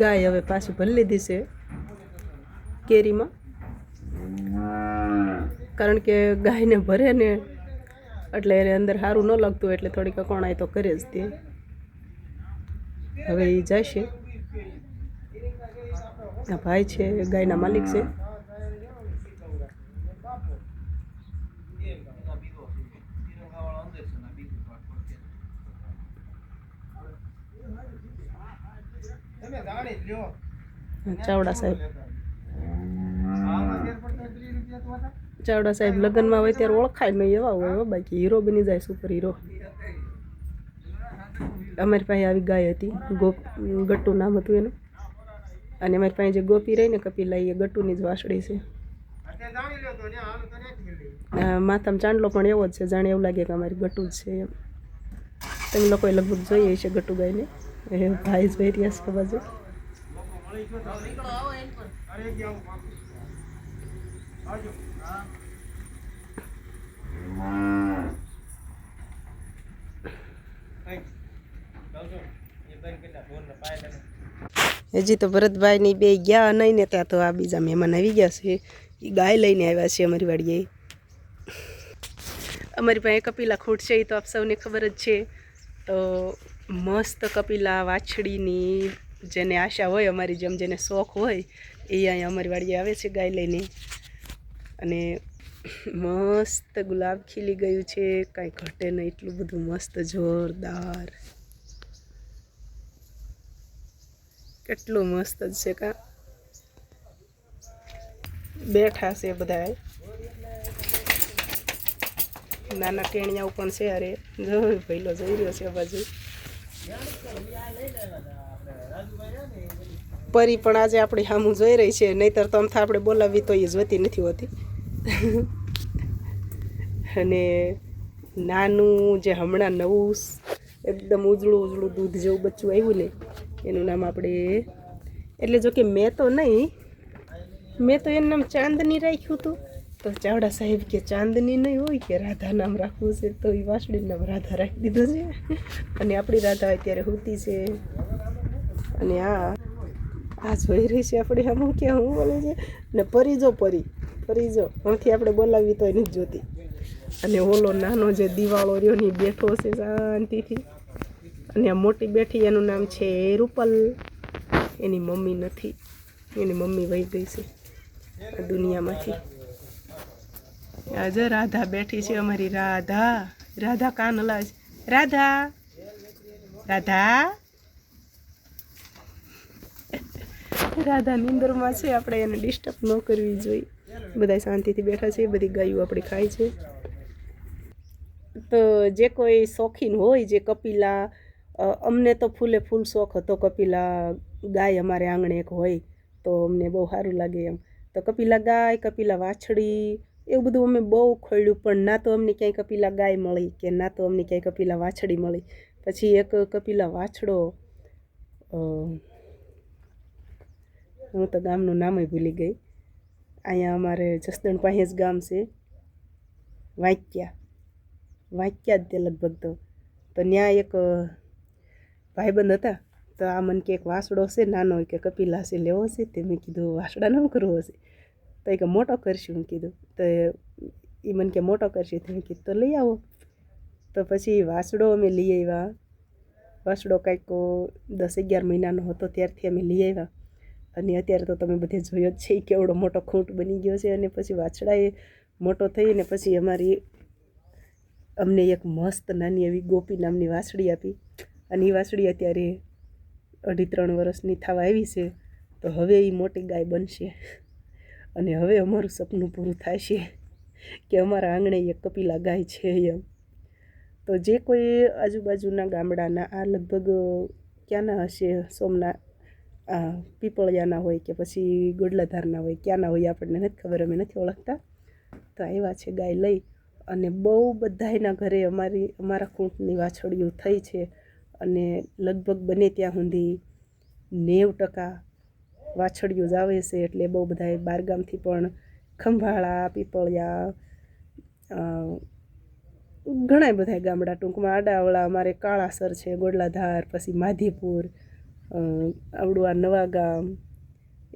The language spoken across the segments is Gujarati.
ગાય હવે પાછું ભરી લીધી છે કેરીમાં. કારણ કે ગાયને ભરે ને એટલે એને અંદર સારું ન લાગતું એટલે થોડીક કોણાય તો કરે જ તે. હવે એ જશે ભાઈ છે, ગાયના માલિક છે. ચાવડા સાહેબ. ચાવડા સાહેબ લગ્નમાં હોય ત્યારે ઓળખાય નહીં એવા હોય બાકી હીરો બની જાય સુપર હીરો. અમારી પાસે આવી ગાય હતી ગોપ ગટ્ટુ નામ હતું એનું. અને અમારી પાસે જે ગોપી રહી ને કપિલા એ ગટ્ટુની જ વાસળી છે. આ માથામાં ચાંદલો પણ એવો જ છે જાણે એવું લાગે કે અમારી ગટ્ટુ જ છે એમ. તમે લોકોએ લગભગ જોઈએ છે ગટ્ટુ ગાયને. એ ભાઈ જ ખબર છે. બાજુ હજી તો ભરતભાઈની બે ગયા નહીં ને ત્યાં તો આ બીજા મહેમાન આવી ગયા છે. એ ગાય લઈને આવ્યા છે અમારી વાડીએ. અમારી પાસે કપિલા ખૂટ છે એ તો આપ સૌને ખબર જ છે. તો મસ્ત કપિલા, વાછડીની જેને આશા હોય, અમારી જેમ જેને શોખ હોય, એ અહીંયા અમારી વાડીએ આવે છે ગાય લઈને. અને મસ્ત ગુલાબ ખીલી ગયું છે, કાંઈ ઘટે નહીં, એટલું બધું મસ્ત, જોરદાર. કેટલું મસ્ત જ છે કા. બેઠા છે બધા નાના ટેણિયા પણ છે, અરે જોયું પહેલો જઈ રહ્યો છે બાજુ. પરી પણ આજે આપણી સામું જોઈ રહી છે. નહીતર તો અમથા આપણે બોલાવી તો એ જોતી નથી હોતી. અને નાનું જે હમણાં નવું એકદમ ઉજળું ઉજળું દૂધ જેવું બચ્ચું આવ્યું ને, એનું નામ આપણે એટલે જો કે મેં તો નહીં, મેં તો એનું નામ ચાંદની રાખ્યું હતું. તો ચાવડા સાહેબ કે ચાંદની નહીં હોય કે રાધા નામ રાખવું છે, તો એ વાસળી નામ રાધા રાખી દીધું છે. અને આપણી રાધા અત્યારે હોતી છે. અને આ આ જોઈ રહી છે આપણે આમ કે હું બોલે છે? ને પરી જો પરી પરી જો અહીંથી આપણે બોલાવી તો નથી જોતી. અને ઓલો નાનો જે દિવાળો રહ્યો ને બેઠો છે શાંતિથી. અને આ મોટી બેઠી એનું નામ છે રૂપલ. એની મમ્મી નથી. એની મમ્મી વહી ગઈ છે આ દુનિયામાંથી. આજે રાધા બેઠી છે અમારી. રાધા રાધા કાન હલાવે રાધા રાધા. રાધા નિંદરમાં છે, આપણે એને ડિસ્ટર્બ ન કરવી જોઈએ. બધા શાંતિથી બેઠા છે, બધી ગાયો આપણે ખાય છે. તો જે કોઈ શોખીન હોય, જે કપિલા અમને તો ફૂલે ફૂલ શોખ હતો. કપિલા ગાય અમારે આંગણે એક હોય, તો અમને બહુ સારું લાગે એમ. તો કપિલા ગાય, કપિલા વાછડી એવું બધું અમે બહુ ખોલ્યું, પણ ના તો અમને ક્યાંય કપિલા ગાય મળી કે ના તો અમને ક્યાંય કપિલા વાછડી મળી. પછી એક કપિલા વાછડો હું તો ગામનું નામ ભૂલી ગઈ. અહીંયા અમારે જસદણ પાસે જ ગામ છે વાંક્યા વાંક્યા જ તે લગભગ તો. તો ત્યાં એક ભાઈબંધ હતા. તો આ મને કે એક વાસડો છે, નાનો કે કપિલા છે, લેવો છે? તે મેં કીધું વાસડા ન કરવો છે. તો એ કે મોટો કરશું કીધું. તો એ મને કે મોટો કરશે. તો મેં કીધું, તો લઈ આવો. તો પછી વાસડો અમે લઈ આવ્યા. વાસડો કાંઈક દસ અગિયાર મહિનાનો હતો ત્યારથી અમે લઈ આવ્યા. અને અત્યારે તો તમે બધે જોયો જ છે કેવડો મોટો ખૂંટ બની ગયો છે. અને પછી વાછડાએ મોટો થઈને પછી અમારી, અમને એક મસ્ત નાની એવી ગોપી નામની વાછડી આપી. અને એ વાછડી અત્યારે અઢી ત્રણ વર્ષની થવા આવી છે. તો હવે એ મોટી ગાય બનશે. અને હવે અમારું સપનું પૂરું થશે કે અમારા આંગણે એક કપિલા ગાય છે એમ. તો જે કોઈ આજુબાજુના ગામડાના, આ લગભગ ક્યાંના હશે? સોમનાથ, આ પીપળિયાના હોય કે પછી ગોડલાધારના હોય, ક્યાંના હોય આપણને નથી ખબર, અમે નથી ઓળખતા. તો આવ્યા છે ગાય લઈ અને બહુ બધાયના ઘરે અમારી, અમારા ખૂંટની વાછડીઓ થઈ છે અને લગભગ બને ત્યાં સુધી નેવ ટકા વાછડીઓ જ આવે છે એટલે બહુ બધાય બારગામથી પણ ખંભાળા, પીપળિયા ઘણા બધા ગામડા ટૂંકમાં આડાવળા અમારે કાળાસર છે, ગોડલાધાર, પછી માધીપુર આવડું આ નવા ગામ,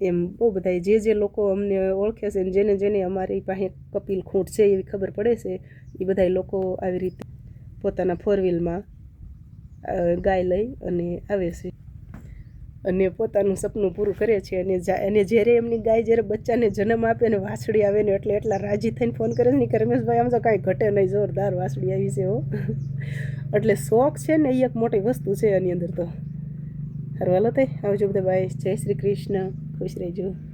એમ બહુ બધા જે જે લોકો અમને ઓળખે છે જેને જેને અમારી પાસે કપિલ ખૂંટ છે એવી ખબર પડે છે, એ બધા લોકો આવી રીતે પોતાના ફોર વ્હીલમાં ગાય લઈ અને આવે છે. અને પોતાનું સપનું પૂરું કરે છે અને અને જ્યારે એમની ગાય જ્યારે બચ્ચાને જન્મ આપે ને વાછડી આવે ને એટલે એટલા રાજી થઈને ફોન કરે છે ને કે રમેશભાઈ, આમ તો કાંઈ ઘટે નહીં, જોરદાર વાછડી આવી છે હો. એટલે શોખ છે ને એ એક મોટી વસ્તુ છે એની અંદર તો. સારું, હાલો તે આવજો બધા બાય જય શ્રી કૃષ્ણ. ખુશ રહેજો.